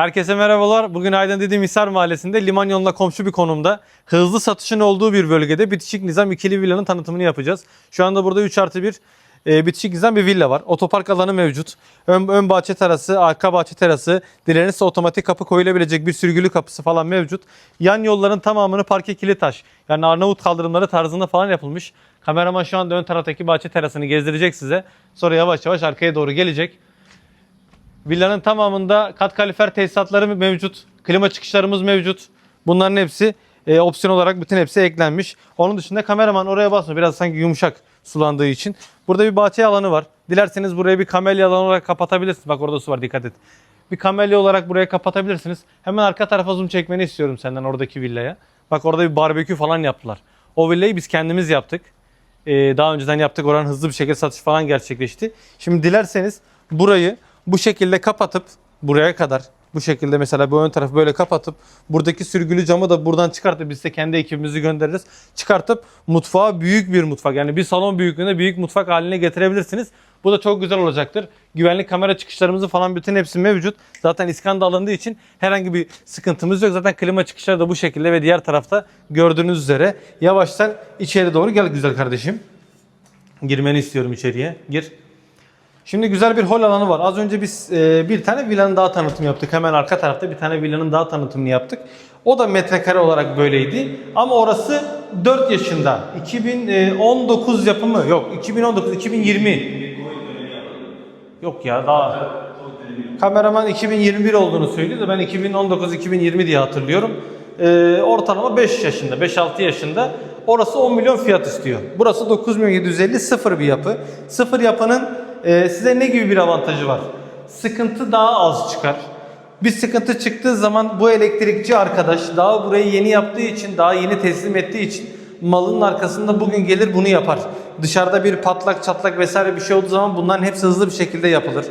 Herkese merhabalar. Bugün Aydın dediğim Hisar Mahallesi'nde liman yoluna komşu bir konumda hızlı satışın olduğu bir bölgede bitişik nizam ikili villanın tanıtımını yapacağız. Şu anda burada 3 artı 1 e, bitişik nizam bir villa var. Otopark alanı mevcut. Ön, ön bahçe terası, arka bahçe terası, dilenirse otomatik kapı koyulabilecek bir sürgülü kapısı falan mevcut. Yan yolların tamamını parke kilit taş. Yani Arnavut kaldırımları tarzında falan yapılmış. Kameraman şu anda ön taraftaki bahçe terasını gezdirecek size. Sonra yavaş yavaş arkaya doğru gelecek. Villanın tamamında kat kalifer tesisatları mevcut. Klima çıkışlarımız mevcut. Bunların hepsi e, opsiyon olarak bütün hepsi eklenmiş. Onun dışında kameraman oraya basma. Biraz sanki yumuşak sulandığı için. Burada bir bahçe alanı var. Dilerseniz burayı bir kamelya alanı olarak kapatabilirsiniz. Bak orada su var dikkat et. Bir kamelya olarak buraya kapatabilirsiniz. Hemen arka tarafa zoom çekmeni istiyorum senden oradaki villaya. Bak orada bir barbekü falan yaptılar. O villayı biz kendimiz yaptık. Ee, daha önceden yaptık. Oranın hızlı bir şekilde satış falan gerçekleşti. Şimdi dilerseniz burayı bu şekilde kapatıp buraya kadar bu şekilde mesela bu ön tarafı böyle kapatıp buradaki sürgülü camı da buradan çıkartıp biz de kendi ekibimizi göndeririz. Çıkartıp mutfağı büyük bir mutfak yani bir salon büyüklüğünde büyük mutfak haline getirebilirsiniz. Bu da çok güzel olacaktır. Güvenlik kamera çıkışlarımızı falan bütün hepsi mevcut. Zaten iskanda alındığı için herhangi bir sıkıntımız yok. Zaten klima çıkışları da bu şekilde ve diğer tarafta gördüğünüz üzere. Yavaştan içeri doğru gel güzel kardeşim. Girmeni istiyorum içeriye. Gir. Şimdi güzel bir hol alanı var. Az önce biz e, bir tane villanın daha tanıtımı yaptık. Hemen arka tarafta bir tane villanın daha tanıtımını yaptık. O da metrekare olarak böyleydi. Ama orası 4 yaşında. 2019 yapımı. Yok 2019, 2020. Yok ya daha. Kameraman 2021 olduğunu söylüyor da ben 2019-2020 diye hatırlıyorum. Ee, ortalama 5 yaşında, 5-6 yaşında. Orası 10 milyon fiyat istiyor. Burası 9 milyon 750 sıfır bir yapı. Sıfır yapının e, size ne gibi bir avantajı var? Sıkıntı daha az çıkar. Bir sıkıntı çıktığı zaman bu elektrikçi arkadaş daha burayı yeni yaptığı için, daha yeni teslim ettiği için malın arkasında bugün gelir bunu yapar. Dışarıda bir patlak çatlak vesaire bir şey olduğu zaman bunların hepsi hızlı bir şekilde yapılır.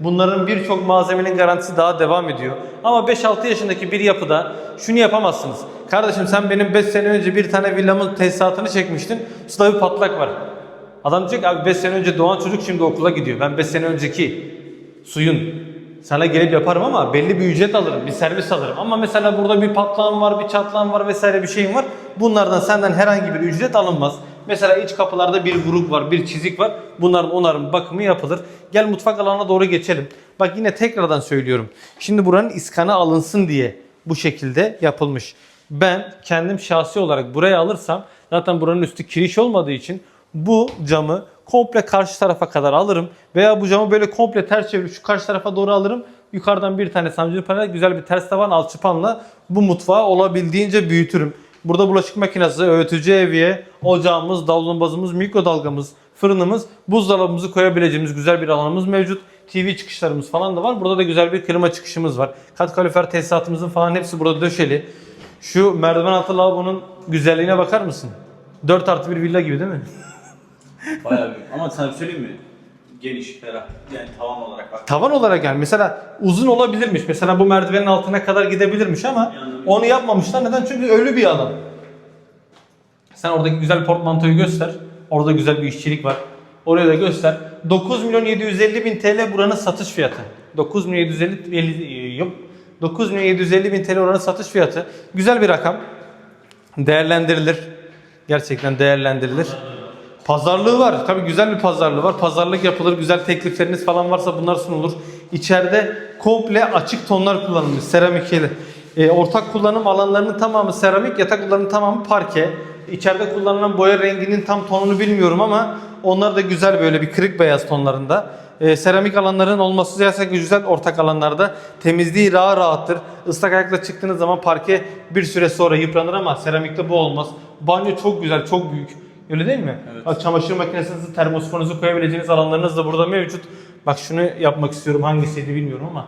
Bunların birçok malzemenin garantisi daha devam ediyor. Ama 5-6 yaşındaki bir yapıda şunu yapamazsınız. Kardeşim sen benim 5 sene önce bir tane villamın tesisatını çekmiştin. Suda bir patlak var. Adam diyecek ki, abi 5 sene önce doğan çocuk şimdi okula gidiyor. Ben 5 sene önceki suyun sana gelip yaparım ama belli bir ücret alırım, bir servis alırım. Ama mesela burada bir patlağın var, bir çatlağın var vesaire bir şeyin var. Bunlardan senden herhangi bir ücret alınmaz. Mesela iç kapılarda bir vuruk var, bir çizik var. Bunların onarım, bakımı yapılır. Gel mutfak alanına doğru geçelim. Bak yine tekrardan söylüyorum. Şimdi buranın iskanı alınsın diye bu şekilde yapılmış. Ben kendim şahsi olarak buraya alırsam zaten buranın üstü kiriş olmadığı için bu camı komple karşı tarafa kadar alırım. Veya bu camı böyle komple ters çevirip şu karşı tarafa doğru alırım. Yukarıdan bir tane sancılı panel, güzel bir ters tavan alçıpanla bu mutfağı olabildiğince büyütürüm. Burada bulaşık makinesi, öğütücü evye, ocağımız, davlumbazımız, mikrodalgamız, fırınımız, buzdolabımızı koyabileceğimiz güzel bir alanımız mevcut. TV çıkışlarımız falan da var. Burada da güzel bir klima çıkışımız var. Kat kalorifer tesisatımızın falan hepsi burada döşeli. Şu merdiven altı lavabonun güzelliğine bakar mısın? 4 artı bir villa gibi değil mi? Bayağı büyük. Ama sana bir söyleyeyim mi? Geniş, ferah. Yani tavan olarak bak. Tavan olarak yani mesela uzun olabilirmiş. Mesela bu merdivenin altına kadar gidebilirmiş ama Yanında bir- onu yapmamışlar. Neden? Çünkü ölü bir alan. Sen oradaki güzel portmantoyu göster. Orada güzel bir işçilik var. Oraya da göster. 9 milyon 750 bin TL buranın satış fiyatı. 9 milyon 750 50 yok. 9 milyon 750 bin TL oranın satış fiyatı. Güzel bir rakam. Değerlendirilir. Gerçekten değerlendirilir. Pazarlığı var. Tabii güzel bir pazarlığı var. Pazarlık yapılır. Güzel teklifleriniz falan varsa bunlar sunulur. İçeride komple açık tonlar kullanılmış. Seramik ile. E, ortak kullanım alanlarının tamamı seramik, yatak odalarının tamamı parke. İçeride kullanılan boya renginin tam tonunu bilmiyorum ama onlar da güzel böyle bir kırık beyaz tonlarında. E, seramik alanların olması zaten güzel ortak alanlarda. Temizliği rahat rahattır. Islak ayakla çıktığınız zaman parke bir süre sonra yıpranır ama seramikte bu olmaz. Banyo çok güzel, çok büyük. Öyle değil mi? Evet. Bak çamaşır makinesinizi, termosfonunuzu koyabileceğiniz alanlarınız da burada mevcut. Bak şunu yapmak istiyorum. Hangisiydi bilmiyorum ama.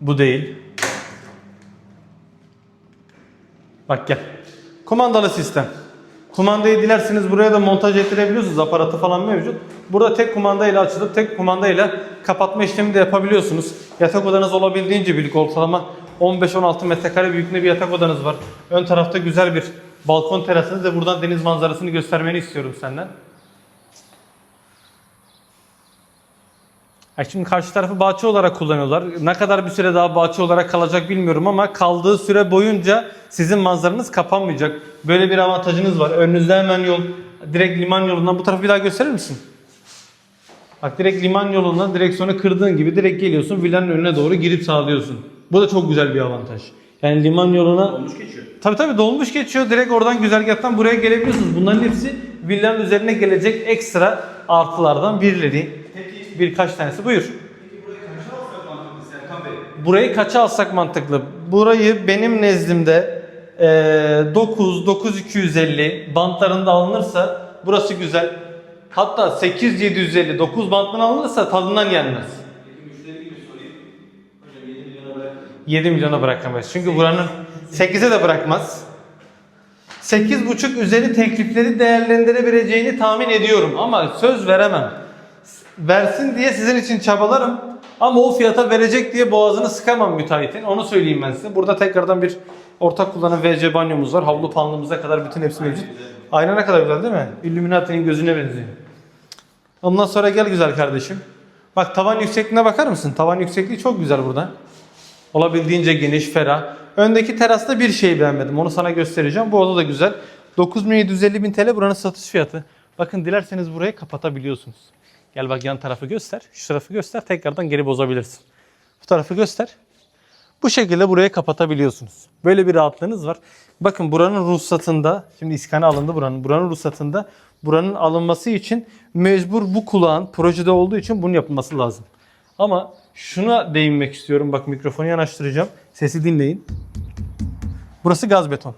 Bu değil. Bak gel. Kumandalı sistem. Kumandayı dilerseniz buraya da montaj ettirebiliyorsunuz. Aparatı falan mevcut. Burada tek kumandayla açılıp tek kumandayla kapatma işlemi de yapabiliyorsunuz. Yatak odanız olabildiğince büyük. Ortalama 15-16 metrekare büyüklüğünde bir yatak odanız var. Ön tarafta güzel bir balkon terasınız ve buradan deniz manzarasını göstermeni istiyorum senden. Ya şimdi karşı tarafı bahçe olarak kullanıyorlar. Ne kadar bir süre daha bahçe olarak kalacak bilmiyorum ama kaldığı süre boyunca sizin manzaranız kapanmayacak. Böyle bir avantajınız var. Önünüzde hemen yol. Direkt liman yolundan bu tarafı bir daha gösterir misin? Bak direkt liman yolundan direksiyonu kırdığın gibi direkt geliyorsun villanın önüne doğru girip sağlıyorsun. Bu da çok güzel bir avantaj. Yani liman yoluna Olmuş geçiyor. Tabii tabii dolmuş geçiyor. Direkt oradan güzergahtan buraya gelebiliyorsunuz. Bunların hepsi villanın üzerine gelecek ekstra artılardan birileri. Peki, Birkaç tanesi. Buyur. peki burayı kaça alsak mantıklı Serkan Bey? Burayı kaça alsak mantıklı? Burayı benim nezdimde eee 9 9250 bantlarında alınırsa burası güzel. Hatta 8750 9 banttan alınırsa tadından yenmez. Peki müşteri gibi sorayım. Hocam 7 milyona bırak. 7 milyona bırakamayız. Çünkü buranın 8'e de bırakmaz. 8,5 üzeri teklifleri değerlendirebileceğini tahmin ediyorum ama söz veremem. Versin diye sizin için çabalarım ama o fiyata verecek diye boğazını sıkamam müteahhitin. Onu söyleyeyim ben size. Burada tekrardan bir ortak kullanım WC banyomuz var. Havlu panlığımıza kadar bütün hepsi mevcut. Ayna ne kadar güzel değil mi? Illuminati'nin gözüne benziyor. Ondan sonra gel güzel kardeşim. Bak tavan yüksekliğine bakar mısın? Tavan yüksekliği çok güzel burada. Olabildiğince geniş, ferah. Öndeki terasta bir şey beğenmedim. Onu sana göstereceğim. Bu oda da güzel. 9750 bin TL buranın satış fiyatı. Bakın dilerseniz burayı kapatabiliyorsunuz. Gel bak yan tarafı göster. Şu tarafı göster. Tekrardan geri bozabilirsin. Bu tarafı göster. Bu şekilde burayı kapatabiliyorsunuz. Böyle bir rahatlığınız var. Bakın buranın ruhsatında, şimdi iskana alındı buranın. Buranın ruhsatında buranın alınması için mecbur bu kulağın projede olduğu için bunun yapılması lazım. Ama şuna değinmek istiyorum. Bak mikrofonu yanaştıracağım. Sesi dinleyin. Burası gaz beton.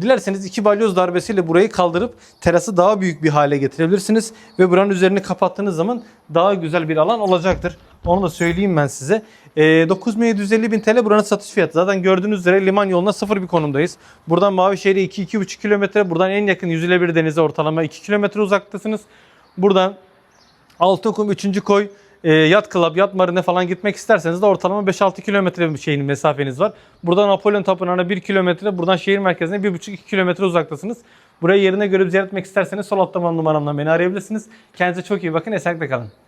Dilerseniz iki balyoz darbesiyle burayı kaldırıp terası daha büyük bir hale getirebilirsiniz. Ve buranın üzerini kapattığınız zaman daha güzel bir alan olacaktır. Onu da söyleyeyim ben size. Ee, 9750 bin TL buranın satış fiyatı. Zaten gördüğünüz üzere liman yoluna sıfır bir konumdayız. Buradan Mavişehir'e 2-2,5 kilometre. Buradan en yakın yüzülebilir denize ortalama 2 kilometre uzaktasınız. Buradan Altınkum 3. koy e, yat club, yat marine falan gitmek isterseniz de ortalama 5-6 kilometre bir şeyin mesafeniz var. Buradan Napolyon Tapınağı'na 1 kilometre, buradan şehir merkezine 1,5-2 kilometre uzaktasınız. Burayı yerine görüp ziyaret etmek isterseniz sol altta numaramdan beni arayabilirsiniz. Kendinize çok iyi bakın, esenlikle kalın.